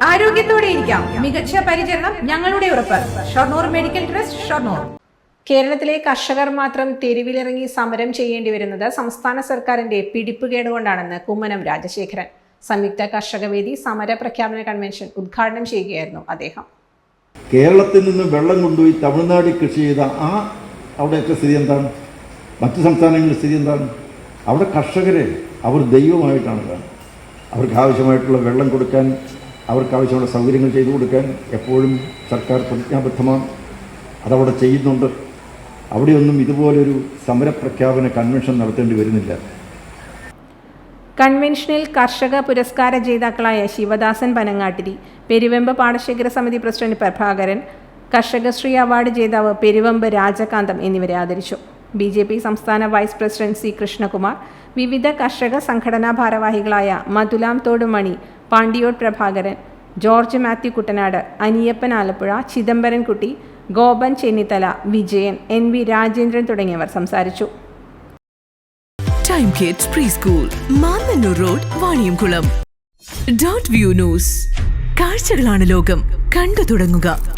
ആരോഗ്യത്തോടെ ഇരിക്കാം. മികച്ച പരിചരണം ഞങ്ങളുടെ ഉറപ്പ്. Shoranur medical trust Shoranur. കേരളത്തിലെ കർഷകർ മാത്രം തെരുവിലിറങ്ങി സമരം ചെയ്യേണ്ടി വരുന്നത് സംസ്ഥാന സർക്കാരിന്റെ പിടിപ്പുകേട് കൊണ്ടാണെന്ന് കുമ്മനം രാജശേഖരൻ. സംയുക്ത കർഷകവേദി സമര പ്രഖ്യാപന കൺവെൻഷൻ ഉദ്ഘാടനം ചെയ്യുകയായിരുന്നു അദ്ദേഹം. കേരളത്തിൽ നിന്ന് വെള്ളം കൊണ്ടുപോയി തമിഴ്നാട്ടിൽ കൃഷി ചെയ്ത ആ അവിടെയൊക്കെ സ്ഥിതി എന്താണ്? മറ്റ് സംസ്ഥാനങ്ങളിൽ സ്ഥിതി എന്താണ്? അവിടെ കർഷകരെ അവർ ദൈവമായിട്ടാണ് കാണുന്നത്. അവർക്ക് ആവശ്യമായിട്ടുള്ള വെള്ളം കൊടുക്കാൻ അവർക്ക് ആവശ്യമുള്ള സൗകര്യങ്ങൾ ചെയ്തു കൊടുക്കാൻ എപ്പോഴും സർക്കാർ പ്രതിജ്ഞാബദ്ധമാണ്. അതവിടെ ചെയ്യുന്നുണ്ട്. അവിടെയൊന്നും ഇതുപോലൊരു സമരപ്രഖ്യാപന കൺവെൻഷൻ നടത്തേണ്ടി വരുന്നില്ല. കൺവെൻഷനിൽ കർഷക പുരസ്കാര ജേതാക്കളായ ശിവദാസൻ പനങ്ങാട്ടിരി പെരുവെമ്പ് പാടശേഖര സമിതി പ്രസിഡന്റ് പ്രഭാകരൻ കർഷകശ്രീ അവാർഡ് ജേതാവ് പെരുവെമ്പ് രാജകാന്തം എന്നിവരെ ആദരിച്ചു. ബി ജെ പി സംസ്ഥാന വൈസ് പ്രസിഡന്റ് സി കൃഷ്ണകുമാർ വിവിധ കർഷക സംഘടനാ ഭാരവാഹികളായ Madhulam Thodumani പാണ്ടിയോട് Prabhakaran George Mathew Kuttanad Aniyappan Alappuzha Chidambarankutty Gopan Chennithala Vijayan N V Rajendran തുടങ്ങിയവർ സംസാരിച്ചു. Time kids pre school road Vaniyamkulam dot view news കാഴ്ചകളാണ് ലോകം. കണ്ടു തുടങ്ങുക.